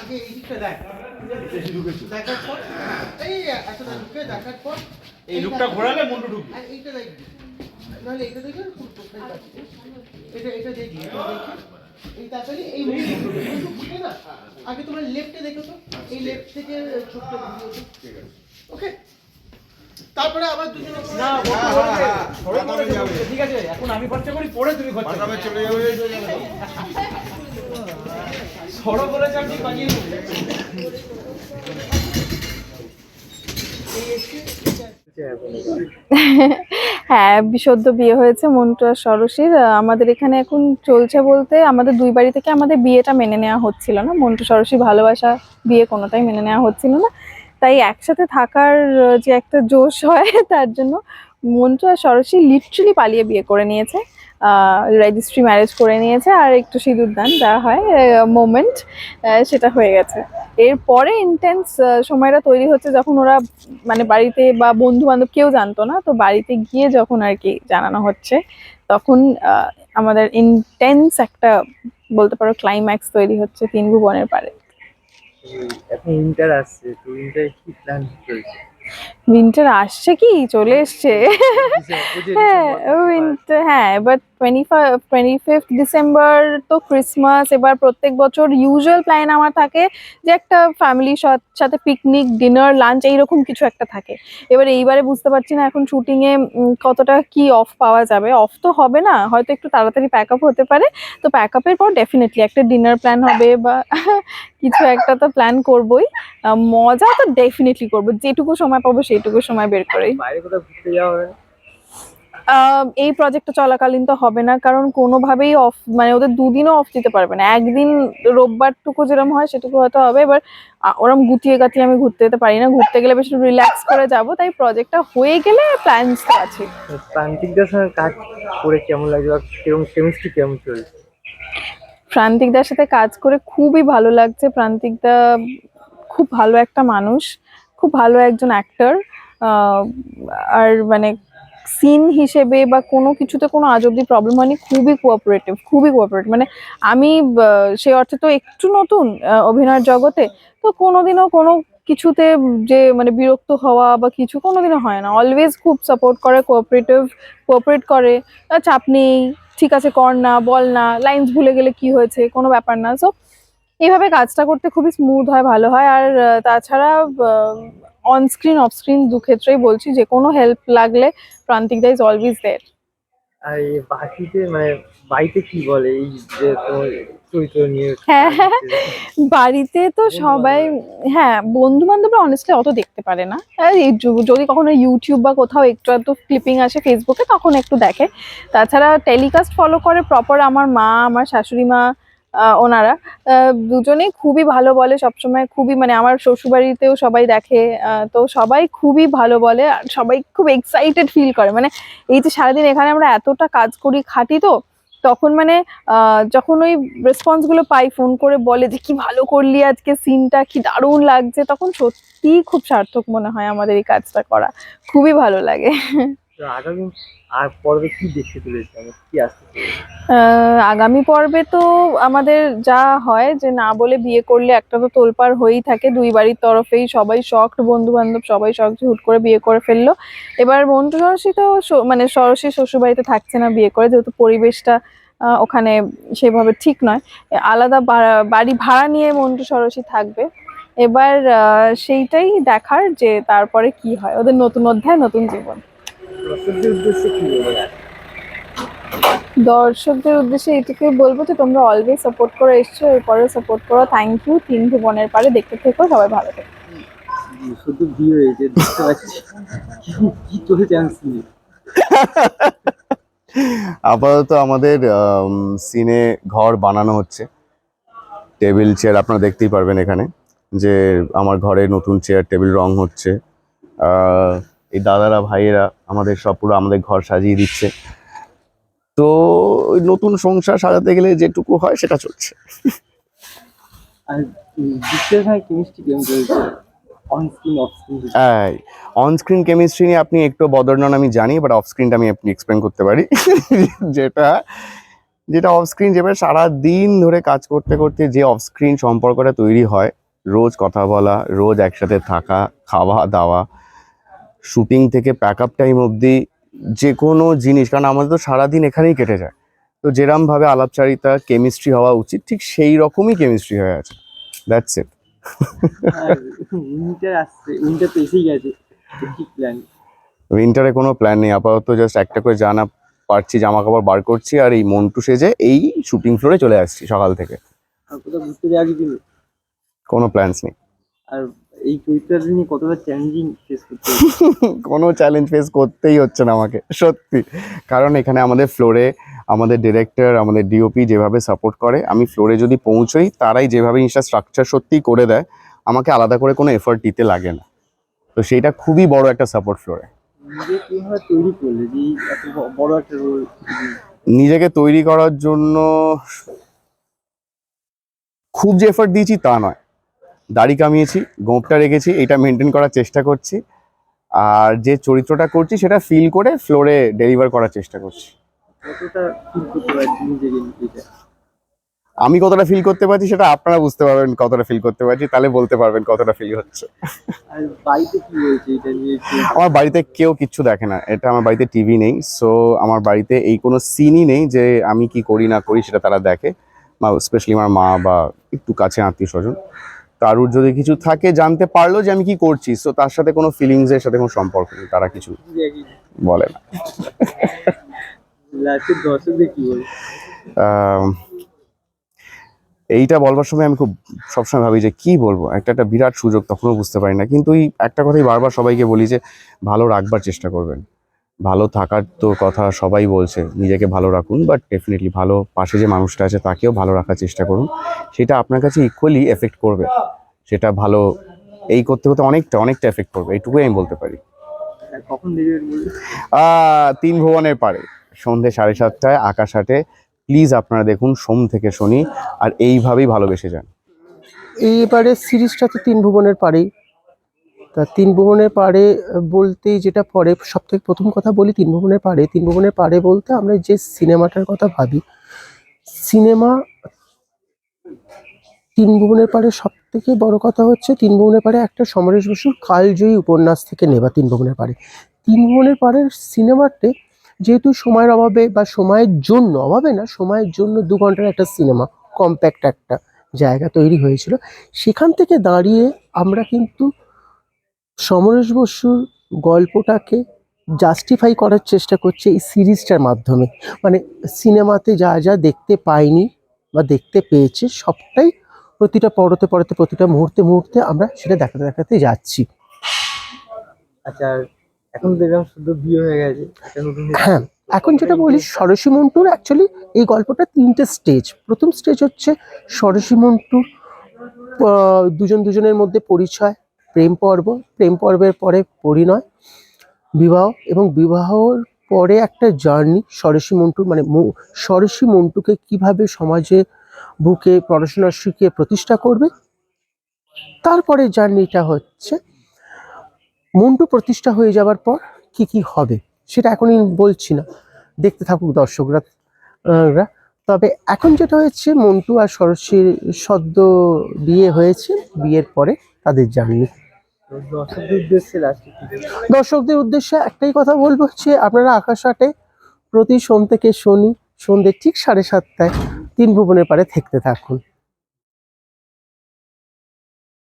আগে এই দিকটা দেখ। দেখার পর এই এতটা ঢুকে দেখার পর এই লুকটা ঘোরালে মন্টু ঢুকবে। আর এইটা দেখবি নাহলে এটা দেখে পুরো প্রোফাইল পাচ্ছি। এটা এটা দেখবি এটা দেখে। এই তাড়াতাড়ি এই মুখে না। আগে তোমার লেফটে দেখো তো। এই লেফট থেকে ছোট্ট ওকে? তারপরে আবার দুজনে না সরে পড়ে যাবে। ঠিক আছে এখন আমি খরচা করি পরে তুমি খরচা চলে যাবে। দেবো। হ্যাঁ বিশুদ্ধ বিয়ে হয়েছে মন্টু আর সরসীর আমাদের এখানে এখন চলছে বলতে আমাদের দুই বাড়ি থেকে আমাদের বিয়েটা মেনে নেওয়া হচ্ছিল না। মন্টু সরসী ভালোবাসা বিয়ে কোনোটাই মেনে নেওয়া হচ্ছিল না। তাই একসাথে থাকার যে একটা জোশ হয়, তার জন্য মন্টু আর সরসী লিটারালি পালিয়ে বিয়ে করে নিয়েছে। রেজিস্ট্রি ম্যারেজ করে নিয়েছে আর একটু সিঁদুর দান যা হয় মোমেন্ট সেটা হয়ে গেছে। এরপরে ইন্টেন্স সময়টা তৈরি হচ্ছে যখন ওরা মানে বাড়িতে বা বন্ধু বান্ধব কেউ জানতো না, তো বাড়িতে গিয়ে যখন আর কি জানানো হচ্ছে, তখন আমাদের ইন্টেন্স একটা বলতে পারো ক্লাইম্যাক্স তৈরি হচ্ছে তিন ভুবনের পারে এখন আসছে, তো কি প্ল্যান চলছে? উইন্টার আসছে কি? চলে এসছে। হ্যাঁ উইন্টার হ্যাঁ এবার twenty five twenty fifth December তো ক্রিসমাস এবার প্রত্যেক বছর ইউজুয়াল প্ল্যান আমার থাকে যে একটা ফ্যামিলির সাথে পিকনিক ডিনার লাঞ্চ এইরকম কিছু একটা থাকে। এবার এইবারে বুঝতে পারছি না এখন শুটিংয়ে কতটা কি অফ পাওয়া যাবে। অফ তো হবে না হয়তো একটু তাড়াতাড়ি প্যাক আপ হতে পারে। তো প্যাক আপের পর ডেফিনেটলি একটা ডিনার প্ল্যান হবে বা কিছু একটা তো প্ল্যান করবোই। মজা তো ডেফিনেটলি করব। যেটুকু সময় পাবো সেইটুকু সময় বের করেই। এই প্রজেক্টটা চলাকালীন তো হবে না কারণ কোনোভাবেই অফ মানে ওদের দুদিনও অফ দিতে পারবে না। একদিন রোববারটুকু যেরকম হয় সেটুকু হয়তো হবে এবার ওরম গুটিয়ে গাটিয়ে আমি ঘুরতে যেতে পারি না। ঘুরতে গেলে বেশ রিল্যাক্স করে যাব তাই প্রজেক্টটা হয়ে গেলে প্ল্যানস তো আছে প্রান্তিকদের সঙ্গে কাজ করে কেমন লাগছে বা কেমন কেমিস্ট্রি কেমন চলছে? প্রান্তিকদার সাথে কাজ করে খুবই ভালো লাগছে। প্রান্তিকদা খুব ভালো একটা মানুষ। খুব ভালো একজন অ্যাক্টর আর মানে সিন হিসেবে বা কোনো কিছুতে কোনো আজ অব্দি প্রবলেম হয়নি, খুবই কোঅপারেটিভ খুবই কোঅপারেটিভ মানে আমি সে অর্থে তো একটু নতুন অভিনয়ের জগতে, তো কোনোদিনও কোনো কিছুতে যে মানে বিরক্ত হওয়া বা কিছু কোনোদিনও হয় না। অলওয়েজ খুব সাপোর্ট করে কোঅপারেটিভ কোঅপারেট করে। চাপ নেই, ঠিক আছে, কর না, বল না লাইন্স ভুলে গেলে কি হয়েছে, কোনো ব্যাপার না। সো এইভাবে কাজটা করতে খুবই স্মুথ হয় ভালো হয়। আর তাছাড়া অন স্ক্রিন অফ স্ক্রিন দু ক্ষেত্রেই বলছি যে কোনো হেল্প লাগলে প্রান্তিক দা ইজ অলওয়েজ দেয়ার আর বাকিতে মানে বাড়িতে কি বলে? এই যে চরিত্র নিয়ে হ্যাঁ, বাড়িতে তো সবাই হ্যাঁ বন্ধু বান্ধবরা অনেস্টলি অত দেখতে পারে না। যদি কখনো ইউটিউব বা কোথাও একটু একটু ক্লিপিং আসে ফেসবুকে তখন একটু দেখে। তাছাড়া টেলিকাস্ট ফলো করে প্রপার আমার মা আমার শাশুড়ি মা ওনারা। আহ, দুজনেই খুবই ভালো বলে সবসময় খুবই মানে আমার শ্বশুরবাড়িতেও সবাই দেখে তো সবাই খুবই ভালো বলে আর সবাই খুব এক্সাইটেড ফিল করে। মানে এই যে সারাদিন এখানে আমরা এতটা কাজ করি খাটি তো তখন মানে যখন ওই রেসপন্সগুলো পাই ফোন করে বলে যে কি ভালো করলি আজকে সিনটা কি দারুণ লাগছে তখন সত্যি খুব সার্থক মনে হয় আমাদের এই কাজটা করা। খুবই ভালো লাগে। আর কি দেখতে কি আসতে আগামী পর্বে তো আমাদের যা হয় যে না বলে বিয়ে করলে একটা তো তোলপাড় হয়েই থাকে। দুই বাড়ির তরফেই সবাই শখ বন্ধু বান্ধব সবাই শখ যে হুট করে বিয়ে করে ফেলল। এবার মন্টু সরসী তো মানে সরসী শ্বশুরবাড়িতে থাকছে না বিয়ে করে, যেহেতু পরিবেশটা ওখানে সেভাবে ঠিক নয়। আলাদা বাড়ি ভাড়া নিয়ে মন্টু সরসী থাকবে। এবার সেইটাই দেখার যে তারপরে কি হয়। ওদের নতুন অধ্যায়, নতুন জীবন। দর্শকদের উদ্দেশ্যে কি বলব এটুকুই বলব যে তোমরা অলওয়েজ সাপোর্ট করে এসছো এরপরেও সাপোর্ট করো। থ্যাংক ইউ তিন ভুবনের পারে দেখতে থেকো সবাই ভালো থেকো। শুধু বিয়ে হয়েছে দেখতে পাচ্ছি। কি চলেছে আমি শুনি আপাতত আমাদের সিনে ঘর বানানো হচ্ছে। টেবিল চেয়ার আপনারা দেখতেই পারবেন এখানে যে আমার ঘরে নতুন চেয়ার টেবিল রং হচ্ছে। আহ, এই দাদারা ভাইয়েরা আমাদের সব পুরো আমাদের ঘর সাজিয়ে দিচ্ছে। তো নতুন সংসার সাজাতে গেলে যেটুকু হয় সেটা চলছে। আর দৃশ্যের chemistry on screen off screen on screen chemistry নিয়ে আপনি একটু বদরনন আমি জানি বাট অফ স্ক্রিনটা আমি আপনি এক্সপ্লেন করতে পারি। যেটা যেটা অফ স্ক্রিন যেভাবে সারা দিন ধরে কাজ করতে করতে যে অফ স্ক্রিন সম্পর্কটা তৈরি হয় রোজ কথা বলা রোজ একসাথে থাকা খাওয়া দাওয়া শুটিং থেকে প্যাক আপ টাইম অবধি যে কোনো জিনিস কারণ আমাদের তো সারাদিন এখানেই কেটে যায়। তো যেরম ভাবে আলাপচারিতা কেমিস্ট্রি হওয়া উচিত ঠিক সেই রকমই কেমিস্ট্রি হয়ে আছে। দ্যাটস ইট উইন্টার আসছে উইন্টার তো এসেই গেছে। কি প্ল্যান উইন্টারে কোনো প্ল্যান নেই। আপাতত জাস্ট একটা করে জানা পারছি জামা কাপড় বার করছি আর এই মন্টু সেজে এই শুটিং ফ্লোরে চলে আসছি সকাল থেকে? কোনো প্ল্যানস নেই। আর এই চরিত্রটা নিয়ে কতটা চ্যালেঞ্জিং ফেস করতে কোনো চ্যালেঞ্জ ফেস করতেই হচ্ছে না আমাকে সত্যি। কারণ এখানে আমাদের ফ্লোরে আমাদের ডিরেক্টর আমাদের ডিওপি যেভাবে সাপোর্ট করে আমি ফ্লোরে যদি পৌঁছোই তারাই যেভাবে জিনিসটা স্ট্রাকচার সত্যিই করে দেয় আমাকে আলাদা করে কোনো এফোর্ট দিতে লাগে না। তো সেইটা খুবই বড় একটা সাপোর্ট ফ্লোরে নিজেকে তৈরি করার জন্য খুব যে এফোর্ট দিয়েছি তা নয়। দাড়ি কামিয়েছি গোঁপটা রেখেছি এটা মেনটেন করার চেষ্টা করছি। আর যে চরিত্রটা করছি সেটা ফিল করে ফ্লোরে ডেলিভার করার চেষ্টা করছি। আমি কতটা ফিল করতে পারছি সেটা আপনারা বুঝতে পারবেন কতটা ফিল করতে পারছি তাহলে বলতে পারবেন কতটা ফিল হচ্ছে। আমার বাড়িতে কেউ কিচ্ছু দেখে না এটা আমার বাড়িতে টিভি নেই সো আমার বাড়িতে এই কোনো সিনই নেই যে আমি কি করি না করি সেটা তারা দেখে বা স্পেশালি আমার মা বা একটু কাছে আত্মীয় স্বজন কারুর যদি কিছু থাকে জানতে পারল যে আমি কি করছি সো তার সাথে কোনো ফিলিংস এর সাথে কোনো সম্পর্ক নেই তারা কিছু বলে না। এইটা বলবার সময় আমি খুব সবসময় ভাবি যে কি বলব? একটা একটা বিরাট সুযোগ তখনও বুঝতে পারি না। কিন্তু এই একটা কথাই বারবার সবাইকে বলি যে ভালো রাখবার চেষ্টা করবেন। ভালো থাকার তো কথা সবাই বলছে নিজেকে ভালো রাখুন বাট ডেফিনেটলি ভালো পাশে যে মানুষটা আছে তাকেও ভালো রাখার চেষ্টা করুন। সেটা আপনার কাছে ইকুয়ালি এফেক্ট করবে। সেটা ভালো এই করতে করতে অনেকটা অনেকটা এফেক্ট করবে এইটুকুই আমি বলতে পারি। আহ, তিন ভুবনের পারে সন্ধে সাড়ে সাতটায় আকাশ হাটে। প্লিজ আপনারা দেখুন সোম থেকে শনি আর এইভাবেই ভালোবেসে যান। এইবারে সিরিজটা তো তিন ভুবনের পারেই। তা তিন ভুবনের পারে বলতেই যেটা পরে সব থেকে প্রথম কথা বলি তিন ভুবনের পাড়ে। তিন ভুবনের পারে বলতে আমরা যে সিনেমাটার কথা ভাবি, সিনেমা তিন ভুবনের পারে সব থেকে বড় কথা হচ্ছে তিন ভুবনের পারে একটা সমরেশ বসুর কালজয়ী উপন্যাস থেকে নেবা তিন ভুবনের পারে তিন ভুবনের পাড়ের সিনেমাতে যেহেতু সময়ের অভাবে বা সময়ের জন্য, অভাবে না, সময়ের জন্য দু ঘণ্টার একটা সিনেমা, কম্প্যাক্ট একটা জায়গা তৈরি হয়েছিল। সেখান থেকে দাঁড়িয়ে আমরা কিন্তু সমরেশ বসুর গল্পটাকে জাস্টিফাই করার চেষ্টা করছে এই সিরিজটার মাধ্যমে। মানে সিনেমাতে যা যা দেখতে পাইনি বা দেখতে পেয়েছে সবটাই প্রতিটা পড়তে পড়তে প্রতিটা মুহূর্তে মুহূর্তে আমরা সেটা দেখাতে দেখাতে যাচ্ছি। আচ্ছা এখন দেখলাম শুধু বিয়ে হয়ে গেছে হ্যাঁ এখন যেটা বলি সরসী মন্টুর অ্যাকচুয়ালি এই গল্পটা তিনটে স্টেজ প্রথম স্টেজ হচ্ছে সরসী মন্টুর দুজন দুজনের মধ্যে পরিচয় প্রেম পর্ব। প্রেম পর্বের পরে পরিণয়, বিবাহ এবং বিবাহর পরে একটা জার্নি সরসী মন্টুর মানে সরসী মন্টুকে কীভাবে সমাজে বুকে পড়াশোনা শিখিয়ে প্রতিষ্ঠা করবে। তারপরে জার্নিটা হচ্ছে, মন্টু প্রতিষ্ঠা হয়ে যাওয়ার পর কি কি হবে সেটা এখনই বলছি না। দেখতে থাকুক দর্শকরা তবে এখন যেটা হয়েছে, মন্টু আর সরস্বীর সদ্য বিয়ে হয়েছে, বিয়ের পরে তাদের জার্নি। দর্শকদের উদ্দেশ্যে একটাই কথা বলব হচ্ছে আপনারা আকাশ আটে প্রতি সোম থেকে শনি, সন্ধ্যে ঠিক সাড়ে সাতটায় তিন ভুবনের পারে থাকতে থাকুন।